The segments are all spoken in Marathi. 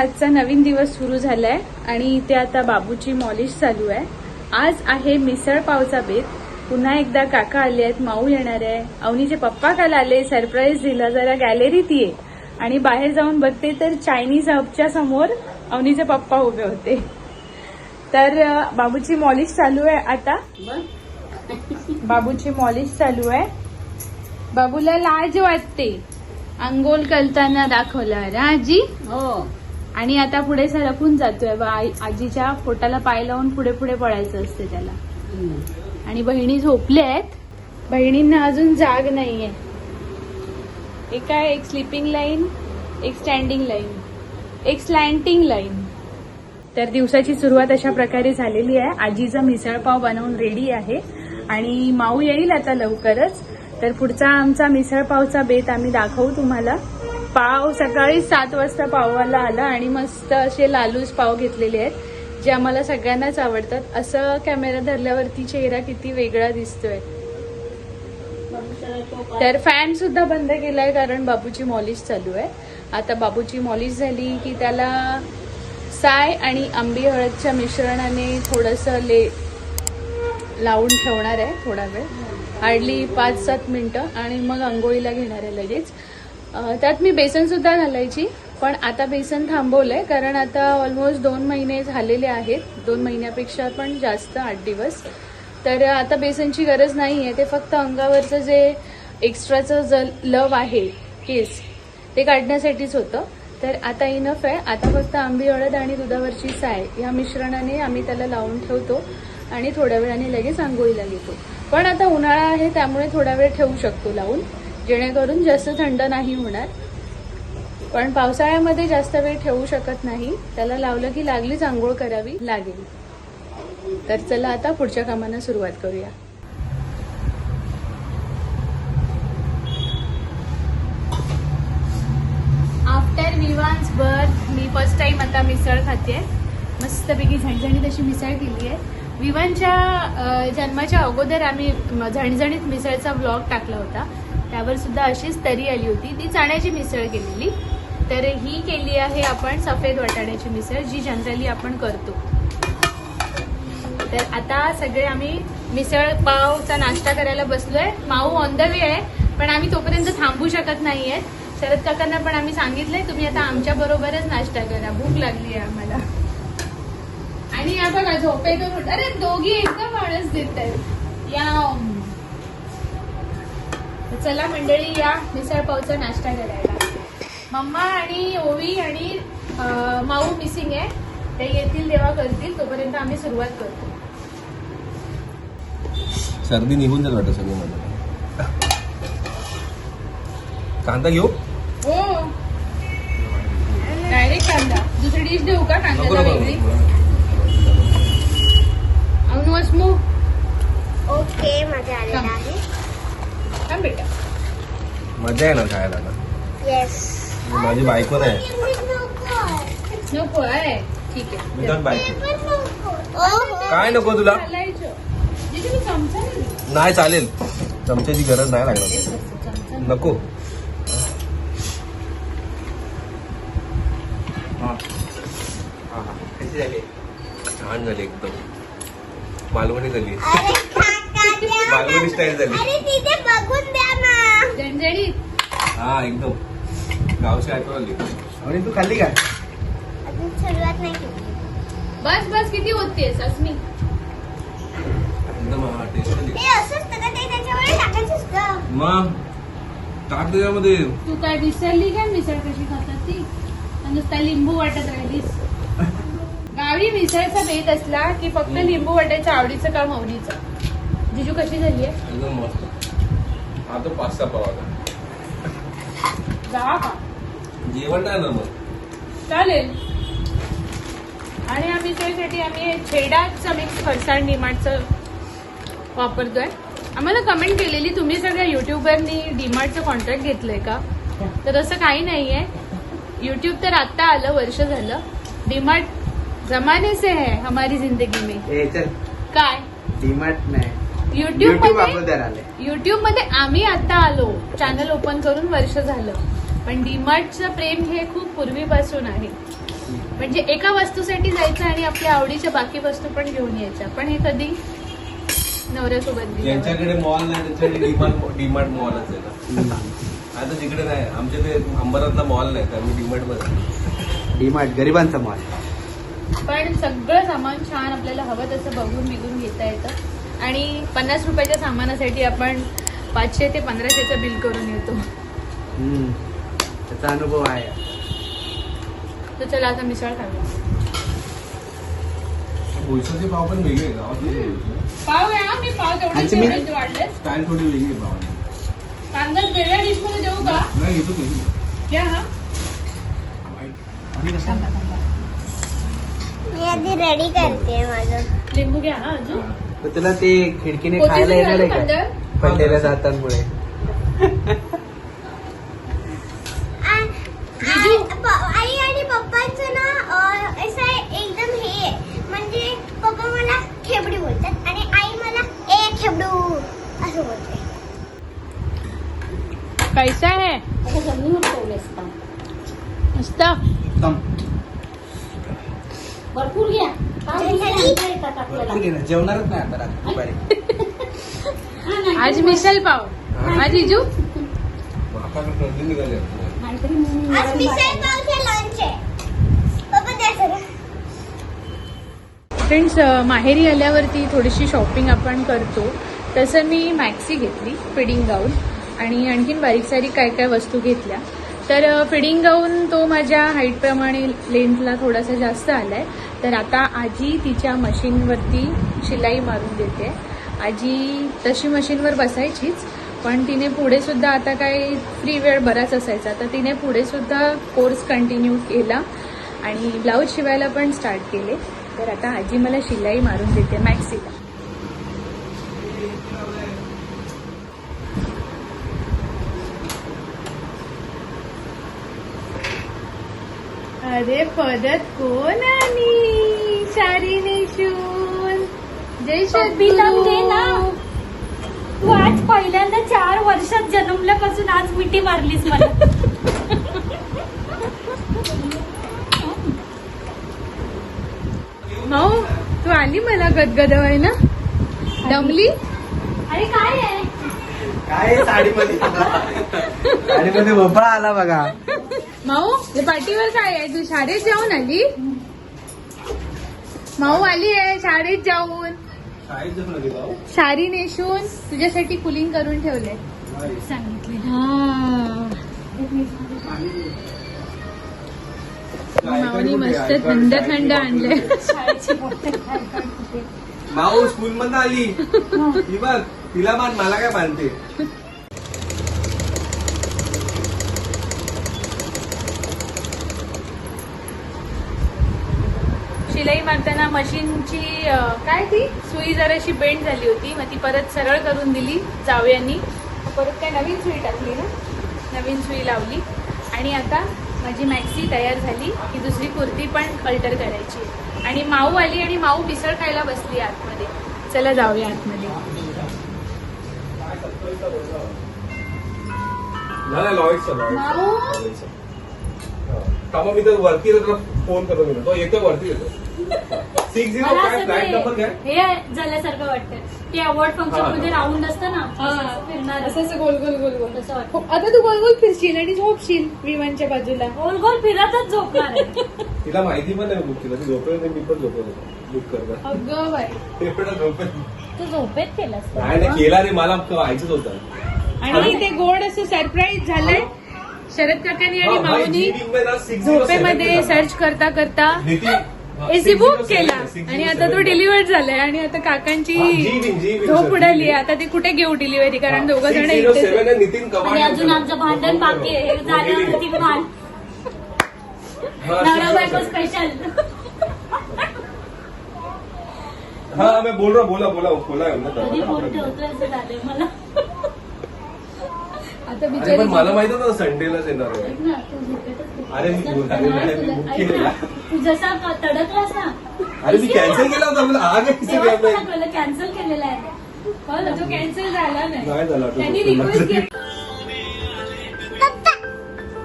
आजचा नवीन दिवस सुरू झालाय आणि इथे आता बाबूची मॉलिश चालू आहे. आज आहे मिसळ पावचा बेत. पुन्हा एकदा काका आले आहेत माऊ येणार आहे. अवनीचे पप्पा काल आले सरप्राईज दिला जरा गॅलरीत ये आणि बाहेर जाऊन बघते तर चायनीज हबच्या समोर अवनीचे पप्पा उभे होते. तर बाबूची मॉलिश चालू आहे आता. बाबूची मॉलिश चालू आहे. बाबूला लाज वाटते. अंघोळ करताना दाखवलं राजी? हो. आणि आता पुढे सरकून जातोय. आई- आजीच्या पोटाला पाय लावून पुढे पुढे पळायचं असते त्याला. आणि बहिणी झोपल्या आहेत. बहिणींना अजून जाग नाहीये. एक आहे एक स्लिपिंग लाईन एक स्टँडिंग लाईन एक स्लँटिंग लाईन तर दिवसाची सुरुवात अशा प्रकारे झालेली आहे. आजीचा मिसळपाव बनवून रेडी आहे. आणि माऊ येईल आता लवकरच. तर पुढचा आमचा मिसळपावचा बेत आम्ही दाखवू तुम्हाला. पाव सकाळी सात वाजता पाववाला आला आणि मस्त असे लालूच पाव घेतलेले आहेत जे आम्हाला सगळ्यांनाच आवडतात. असं कॅमेरा धरल्यावरती चेहरा किती वेगळा दिसतोय. तर फॅन सुद्धा बंद केलाय कारण बाबूची मॉलिश चालू आहे. आता बाबूची मॉलिश झाली की त्याला साय आणि आंबी हळदच्या मिश्रणाने थोडस ले लावून ठेवणार आहे थोडा वेळ. हार्डली पाच सात मिनिटं आणि मग आंघोळीला घेणार आहे लगेच. त्यात मी बेसनसुद्धा घालायची पण आता बेसन थांबवलं आहे कारण आता ऑलमोस्ट दोन महिने झालेले आहेत. दोन महिन्यापेक्षा पण जास्त आठ दिवस. तर आता बेसनची गरज नाही आहे ते फक्त अंगावरचं जे एक्स्ट्राचं ज लव आहे केस ते काढण्यासाठीच होतं. तर आता इनफ आहे. आता फक्त आंबी हळद आणि दुधावरची साय या मिश्रणाने आम्ही त्याला लावून ठेवतो आणि थोड्या वेळाने लगेच आंघोळीला घेतो. पण आता उन्हाळा आहे त्यामुळे थोडा वेळ ठेवू शकतो लावून. जेणेकरून जास्त थंड नाही होणार. पण पावसाळ्यामध्ये जास्त वेळ ठेवू शकत नाही. त्याला लावलं की लागलीच आंघोळ करावी लागेल. तर चला आता पुढच्या कामांना सुरुवात करूया. आफ्टर विवान्स बर्थ मी फर्स्ट टाइम आता मिसळ खाते मस्तपैकी झणझणीत अशी मिसळ केली आहे विवानच्या जन्माच्या अगोदर आम्ही झणझणीत मिसळचा ब्लॉग टाकला होता. त्यावर सुद्धा अशीच तरी आली होती. ती चण्याची मिसळ केलेली. तर ही केली आहे आपण सफेद वाटाण्याची मिसळ जी जनरली आपण करतो. तर आता सगळे आम्ही मिसळ पावचा नाश्ता करायला बसलोय. माऊ ऑन द वे आहे पण आम्ही तोपर्यंत थांबू शकत नाहीये. शरद काकांना पण आम्ही सांगितलंय तुम्ही आता आमच्या बरोबरच नाश्ता करा. भूक लागली आहे आम्हाला. आणि या बघा झोपेतून अरे दोघी एकदम आळस देत आहेत या चला मंडळी या मिसळ पावचा नाश्ता करायला. मम्मा आणि ओवी आणि माऊ मिसिंग आहे. ते येतील तेव्हा करतील तोपर्यंत आम्ही सुरुवात करतो. सर्दी निघून जात वाटतं सगळं मला कांदा घेऊ? हो. डायरेक्ट कांदा. दुसरी डिश देऊ का कांद्याला वेगळी ओके माझ्या आलेला आहे. थांब बेटा मजा आहे ना खायला येस माझी बायको नाही. नको आहे ठीक आहे. विदाउट बायको. काय नको तुला? घालायचं. दीदी, मी चमचा नाही दिला. नाही चालेल. चमच्याची गरज नाही लागणार. चमचा नको. छान झाली एकदम. मालवणी झाली. झाली अरे बघून द्या ना. झणझणीत. हा एकदम. गावची आठवण आली. आणि तू खाल्ली काय? अजून सुरुवात नाही केली. बस बस किती होतीयस अस्मी एकदम टेस्ट आली. ते असं असतं का? ते त्याच्यावर टाकायचं असतं. मग टाक त्याच्यामध्ये. तू काय विसरली काय? मिसळ कशी खातात ती? आणि नुसता लिंबू वाटत राहिलीस. गावी मिसळचा बेत असला की फक्त लिंबू वाटायचं आवडीचं काम आवडीचं जिजू कशी झाली आहे? एकदम मस्त. हा तो पाच सहा पाव आता जा का? जेवण नाही ना मग. चालेल. आणि आम्ही त्यासाठी आम्ही छेडाचं मिक्स फरसाण डिमार्टचं वापरतोय. आम्हाला कमेंट केलेली तुम्ही सगळ्या युट्यूबरनी डिमार्टचं कॉन्ट्रॅक्ट घेतलंय का? तर असं काही नाहीये. युट्यूब तर आता आलं वर्ष झालं. डिमार्ट जमाने से है हमारी जिंदगी में. ए चल. काय? डीमार्ट नाही. युट्यूब युट्यूबमध्ये अगोदर आले. युट्यूबमध्ये आम्ही आता आलो. चॅनल ओपन करून वर्ष झालं. पण डीमार्टचं प्रेम हे खूप पूर्वीपासून आहे. म्हणजे एका वस्तूसाठी जायचं आणि आपल्या आवडीच्या बाकी वस्तू पण घेऊन यायच्या. पण हे कधी नवऱ्यासोबत गेल्यावर. ज्यांच्याकडे मॉल नाही त्यांच्याकडे डीमार्ट ना. आता तिकडे नाही. आमच्या ते अंबरातला मॉल नाही तर आम्ही डीमार्टमध्ये डीमार्ट गरिबांचा मॉल पण सगळं सामान छान आपल्याला हवं तसं बघून बिघून घेता येतं. आणि पन्नास रुपयाच्या सामानासाठी आपण पाचशे ते पंधराशेचं बिल करून येतो. त्याचा अनुभव आहे. तर चला आता मिसळ खाऊ बोईसरचे पाव पण वेगळे आहे गावात वेगळे आहे. पाव आहे हा, मी पाव आणि मी- तेवढे वाढले स्टाईल थोडी वेगळी आहे पावाची. कांदा वेगळ्या डिशमध्ये देऊ का? नाही घ्या हा. मी आधी रेडी करते माझं. लिंबू घ्या हा अजून. तर तुला ते खिडकीने खायला येणार आहे का? पडलेल्या दातांमुळे आई आणि पप्पांचं ना अं, असं आहे, एकदम हे आहे. म्हणजे पप्पा मला खेबडी बोलतात आणि आई मला ए खेबडू असं बोलते कैसा है? मस्त. भरपूर घ्या. जेवणारच नाही आता रात्री दुपारी. आज मिसल पाव. हा. आज द्या सगळं फ्रेंड्स माहेरी आल्यावरती थोडीशी शॉपिंग आपण करतो. तसं मी मॅक्सी घेतली फिडिंग गाऊन आणि आणखीन बारीक सारीक काय काय वस्तू घेतल्या. तर फिडिंग गाऊन तो माझ्या हाईटप्रमाणे लेंथला थोडासा जास्त आला आहे तर आता आजी तिच्या मशीनवरती शिलाई मारून देते. आजी तशी मशीनवर बसायचीच पण तिने पुढेसुद्धा आता काय फ्री वेळ बराच असायचा. तर तिने पुढेसुद्धा कोर्स कंटिन्यू केला आणि ब्लाऊज शिवायला पण स्टार्ट केले. तर आता आजी मला शिलाई मारून देते मॅक्सीला अरे परत कोण आली सारी नेशून जय दे ना. तू आज पहिल्यांदा चार वर्षात जन्मल्यापासून आज मिठी मारलीस मला. माऊ तू आली मला गदगदवाय ना? दमली? अरे काय आहे? काय साडीमध्ये? साडीमध्ये भोपळा आला बघा. माऊ हे पाठीवर काय आहे? तू शाळेत जाऊन आली? माऊ आली आहे शाळेत जाऊन. साडी नेसून तुझ्यासाठी कुलिंग करून ठेवले सांगितले. माऊनी मस्त थंड थंड कुठे. माऊ स्कूल मधनं आली. बघ तिला मान मला काय मानते शिलाई मारताना मशीनची काय ती? सुई जराशी बेंड झाली होती. मग ती परत सरळ करून दिली जावयांनी. परत काय नवीन सुई टाकली ना? नवीन सुई लावली. आणि आता माझी मॅक्सी तयार झाली की दुसरी कुर्ती पण अल्टर करायची. आणि माऊ आली आणि माऊ मिसळ खायला बसली आतमध्ये. चला जाऊया आतमध्ये. माऊ? मी तर वरती फोन करतो मी. तो येतो वरती येतो सिक्स झिरो मला काय असं फ्लॅट नंबर ते- काय? हे झाल्यासारखं वाटतं. ते अवॉर्ड फंक्शन हा, मध्ये. राऊंड असतं ना फिरणार. असं असं गोल गोल गोल गोल. तसं वाटतं. आता तू गोल गोल फिरशील आणि झोपशील विमानच्या बाजूला. गोल गोल फिरतच झोपणार आहे. तिला माहिती पण नाही बुक केलं ती झोपेल मी पण झोपत होतो. बुक करता. अगं बाई. एवढं झोपेल. तू झोपेत केलास का? नाही नाही केला रे. मला व्हायचंच होतं. आणि ते गोड असं सरप्राईज झालंय. शरद काकांनी आणि हा, भाई, माऊनी जी-Wing में ना 607 झोपेमध्ये केला. सर्च करता करता नितीन, एसी बुक 607, केला. 607 आणि आता तो डिलिव्हर झालाय आणि आता काकांची हा, झोप उडाली. आता ते कुठे घेऊ डिलिव्हरी कारण हा, दोघं जण 607 इथेच आहे आहेत. नितीन कवाड आणि अजून आमचं भांडण बाकी आहे. हे झाल्यावरती भांड हा, नवरा बायको 607. स्पेशल हा मैं बोल रहा बोला बोला बोला. है अरे पण मला माहीत होतं संडेलाच येणार आहे. ऐक ना, तू झोपेतच अरे मी बोल- अरे नाही, मी तुला- बुक ऐक केलेला. ना, तू जसा क- तडकलास ना अरे मी कॅन्सल केला होता मला तेव्हाच मला कळलं कॅन्सल केलेला आहे. कळलं, तो कॅन्सल झाला नाही. नाही झाला तो त्यांनी झोपेला. रिक्वेस्ट केली. पप्पा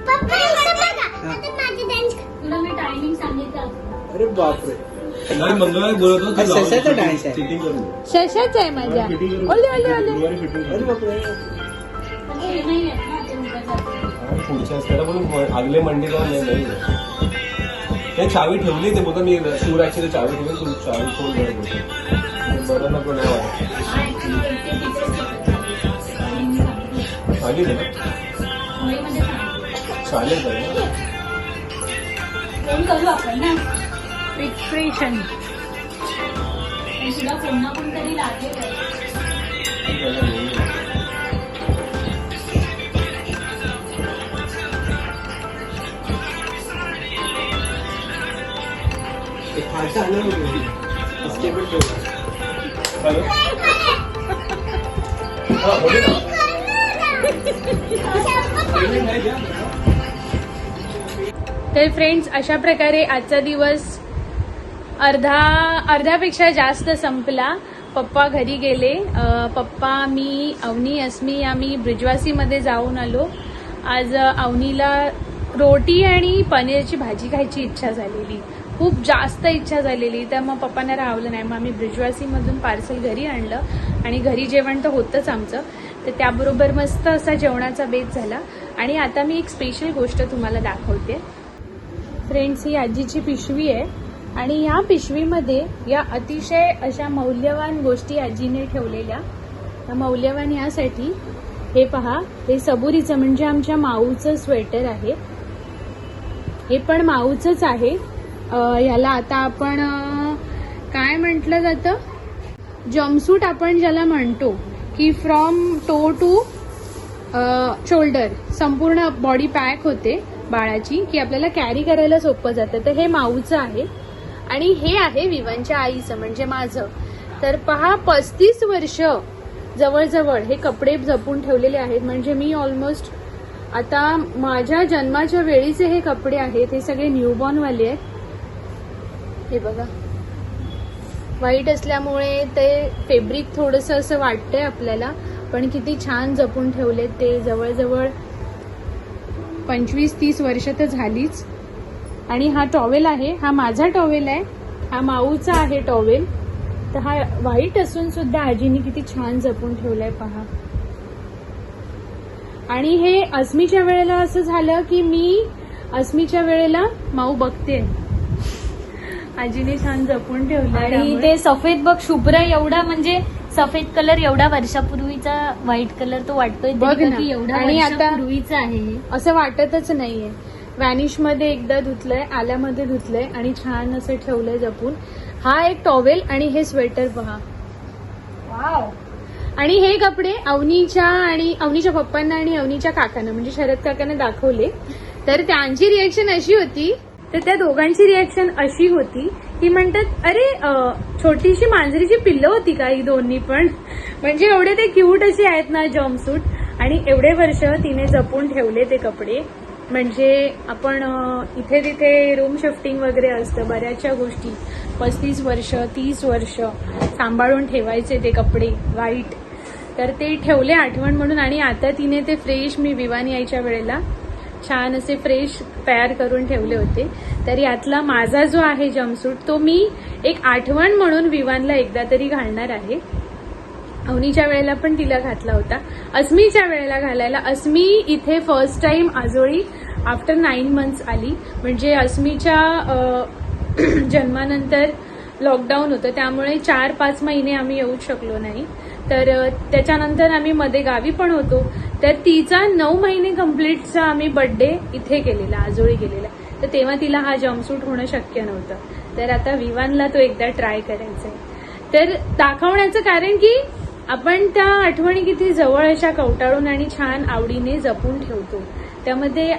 पप्पा इकडे बघा. आता माझी डान्स तुला मी टायमिंग सांगितलं. अरे बापरे. नाही मंगळवारी बोलत होतो हा, सशाचा dance आहे. करून. शशाच आहे माझ्या. ओले ओले ओले अरे बापरे. पुढच्या त्याला पण आगले मंडीला नाही नाही. ते चावी ठेवली ते बोलतो मी ऍक्च्युली चावी ठेवली तू चावी होती बरं नको नाही वाटत सांगितलं. चालेल. फोन आपण ना एक्सप्रेशन पण तुला फोन ना कोण तरी लागेल तर फ्रेंड्स अशा प्रकारे आजचा दिवस अर्धा अर्ध्यापेक्षा जास्त संपला. पप्पा घरी गेले. पप्पा मी अवनी अस्मी आम्ही ब्रिजवासीमध्ये जाऊन आलो. आज अवनीला रोटी आणि पनीरची भाजी खायची इच्छा झालेली. खूप जास्त इच्छा झालेली तर मग पप्पांना राहवलं नाही. मग आम्ही ब्रिजवासीमधून पार्सल घरी आणलं आणि घरी जेवण तर होतंच आमचं. तर त्याबरोबर मस्त असा जेवणाचा बेत झाला. आणि आता मी एक स्पेशल गोष्ट तुम्हाला दाखवते. फ्रेंड्स ही आजीची पिशवी आहे. आणि या पिशवीमध्ये या अतिशय अशा मौल्यवान गोष्टी आजीने ठेवलेल्या. या मौल्यवान यासाठी हे पहा हे सबुरीचं म्हणजे आमच्या माऊचं स्वेटर आहे. हे पण माऊचंच आहे. ह्याला आता आपण काय म्हटलं जातं? जम्पसूट आपण ज्याला म्हणतो की फ्रॉम टो टू शोल्डर संपूर्ण बॉडी पॅक होते बाळाची की आपल्याला कॅरी करायला सोपं जातं. तर हे माऊचं आहे. आणि हे आहे विवांच्या आईचं म्हणजे माझं. तर पहा पस्तीस वर्ष जवळजवळ हे कपडे जपून ठेवलेले आहेत. म्हणजे मी ऑलमोस्ट आता माझ्या जन्माच्या वेळीचे हे कपडे आहेत. हे सगळे न्यूबॉर्नवाले आहेत. हे बघा. व्हाईट असल्यामुळे ते फेब्रिक थोडंसं असं वाटतंय आपल्याला पण किती छान जपून ठेवले ते. जवळजवळ पंचवीस तीस वर्ष तर झालीच. आणि हा टॉवेल आहे हा माझा टॉवेल आहे हा माऊचा आहे टॉवेल. तर हा व्हाईट असून सुद्धा आजीने किती छान जपून ठेवलाय पहा. आणि हे अस्मीच्या वेळेला असं झालं की मी अस्मीच्या वेळेला माऊ बघते. आजीने छान जपून ठेवलं आणि ते सफेद बघ शुभ्र एवढा म्हणजे सफेद कलर एवढा वर्षापूर्वीचा व्हाईट कलर तो वाटतोय बघ एवढा आणि आता- वर्षापूर्वीचा आहे. असं वाटतच नाहीये. व्हॅनिशमध्ये एकदा धुतलंय आल्यामध्ये धुतलंय आणि छान असं ठेवलंय जपून. हा एक टॉवेल आणि हे स्वेटर पहा आणि हे कपडे अवनीच्या आणि अवनीच्या पप्पांना आणि अवनीच्या काकांना म्हणजे शरद काकांना दाखवले. तर त्यांची रिएक्शन अशी होती तर त्या दोघांची रिएक्शन अशी होती की म्हणतात अरे छोटीशी मांजरीची पिल्लं होती का ही दोन्ही पण? म्हणजे एवढे ते क्यूट असे आहेत ना जम्पसूट आणि एवढे वर्ष तिने जपून ठेवले ते कपडे. म्हणजे आपण इथे तिथे रूम शिफ्टिंग वगैरे असतं बऱ्याचशा गोष्टी. पस्तीस वर्ष तीस वर्ष सांभाळून ठेवायचे ते कपडे वाईट. तर ते ठेवले आठवण म्हणून आणि आता तिने ते फ्रेश मी विवान यायच्या वेळेला छान असे फ्रेश तयार करून ठेवले होते. तर यातला माझा जो आहे जम्पसूट तो मी एक आठवण म्हणून विवानला एकदा तरी घालणार आहे. अवनीच्या वेळेला पण तिला घातला होता. अस्मीच्या वेळेला घालायला अस्मी इथे फर्स्ट टाइम आजोळी आफ्टर नाईन मंथ्स आली. म्हणजे अस्मीच्या जन्मानंतर लॉकडाऊन होतं. त्यामुळे चार पाच महिने आम्ही येऊच शकलो नाही. तर त्याच्यानंतर आम्ही मध्ये गावी पण होतो. तर तिचा नऊ महिने कम्प्लीटचा आम्ही बर्थडे इथे केलेला आजोळी केलेला तर तेव्हा तिला हा जम्पसूट होणं शक्य नव्हतं. तर आता विवानला तो एकदा ट्राय करायचा आहे तर दाखवण्याचं कारण की आपण त्या आठवणी किती जवळ अशा कवटाळून आणि छान आवडीने जपून ठेवतो. त्यामध्ये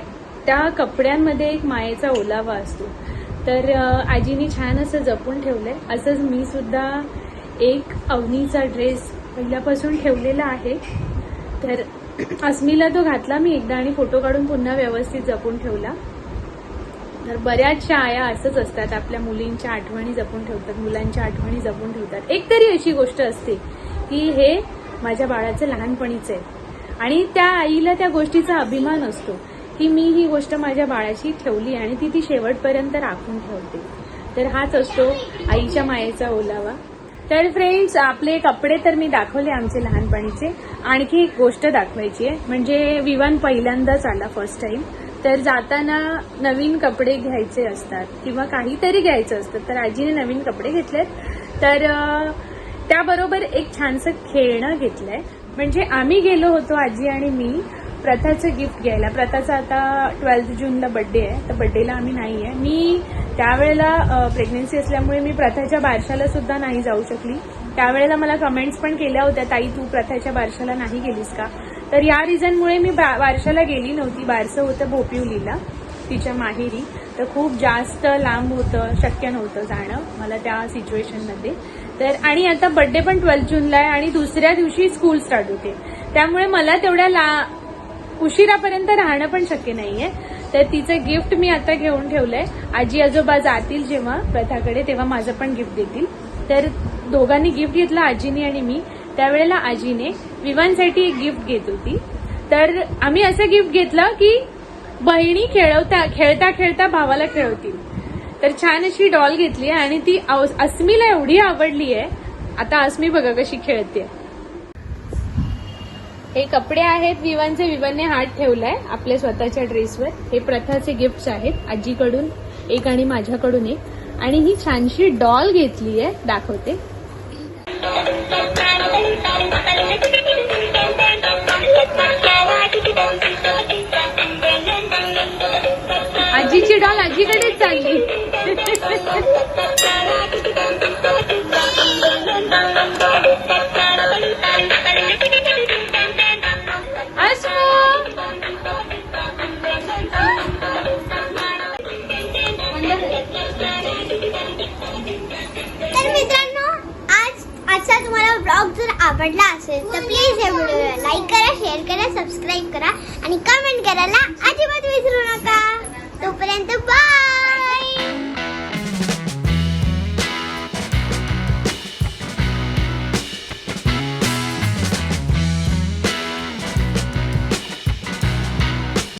त्या कपड्यांमध्ये एक मायेचा ओलावा असतो. तर आजीने आजीनी छान असं जपून ठेवलंय. असंच मी सुद्धा एक अवनीचा ड्रेस पहिल्यापासून ठेवलेला आहे. तर अस्मीला तो घातला मी एकदा आणि फोटो काढून पुन्हा व्यवस्थित जपून ठेवला. तर बऱ्याचशा आया असंच असतात आपल्या मुलींच्या आठवणी जपून ठेवतात मुलांच्या आठवणी जपून ठेवतात. एक तरी अशी गोष्ट असते की हे माझ्या बाळाचं लहानपणीचं आहे. आणि त्या आईला त्या गोष्टीचा अभिमान असतो की मी ही गोष्ट माझ्या बाळाशी ठेवली आणि ती ती शेवटपर्यंत राखून ठेवते. तर हाच असतो आईच्या मायेचा ओलावा. तर फ्रेंड्स आपले कपडे तर मी दाखवले आमचे लहानपणीचे. आणखी एक गोष्ट दाखवायची आहे. म्हणजे विवान पहिल्यांदाच आला फर्स्ट टाइम तर जाताना नवीन कपडे घ्यायचे असतात किंवा काहीतरी घ्यायचं असतं. तर आजीने नवीन कपडे घेतलेत. तर त्याबरोबर एक छानसं खेळणं घेतलंय. म्हणजे आम्ही गेलो होतो आजी आणि मी. प्रथाचं गिफ्ट घ्यायला. प्रथाचा आता ट्वेल्थ जूनला बड्डे आहे तर बड्डेला आम्ही नाही आहे मी त्यावेळेला प्रेग्नन्सी असल्यामुळे मी प्रथाच्या बारशाला सुद्धा नाही जाऊ शकली. त्यावेळेला मला कमेंट्स पण केल्या होत्या ताई तू प्रथाच्या बारशाला नाही गेलीस का? तर या रिझनमुळे मी बा- बारशाला गेली नव्हती. बारसं होतं भोपिवलीला तिच्या माहेरी. तर खूप जास्त लांब होतं शक्य नव्हतं जाणं मला त्या सिच्युएशनमध्ये तर आणि आता बड्डे पण ट्वेल्थ जूनला आहे आणि दुसऱ्या दिवशी स्कूल स्टार्ट होते. त्यामुळे मला तेवढ्या ला उशिरापर्यंत राहणं पण शक्य नाहीये. तर तिचं गिफ्ट मी आता घेऊन ठेवलंय. आजी आजोबा जातील जेव्हा प्रथाकडे तेव्हा माझं पण गिफ्ट देतील. तर दोघांनी गिफ्ट घेतलं आजीने आणि मी. त्यावेळेला आजीने विवांसाठी एक गिफ्ट घेत होती. तर आम्ही असं गिफ्ट घेतलं की बहिणी खेळवता खेळता खेळता भावाला खेळवतील. तर छान अशी डॉल घेतली आहे आणि ती अस्मीला एवढी आवडली आहे आता अस्मी बघा कशी खेळते हे कपडे आहेत विवांचे विवानने हात ठेवलाय आपल्या स्वतःच्या ड्रेसवर. हे प्रथाचे गिफ्ट्स आहेत आजीकडून एक आणि माझ्याकडून एक. आणि ही छानशी डॉल घेतली आहे दाखवते. आजीची डॉल आजीकडेच चालली. आवडला असेल तर प्लीज या व्हिडिओला लाईक करा शेअर करा सबस्क्राईब करा आणि कमेंट करायला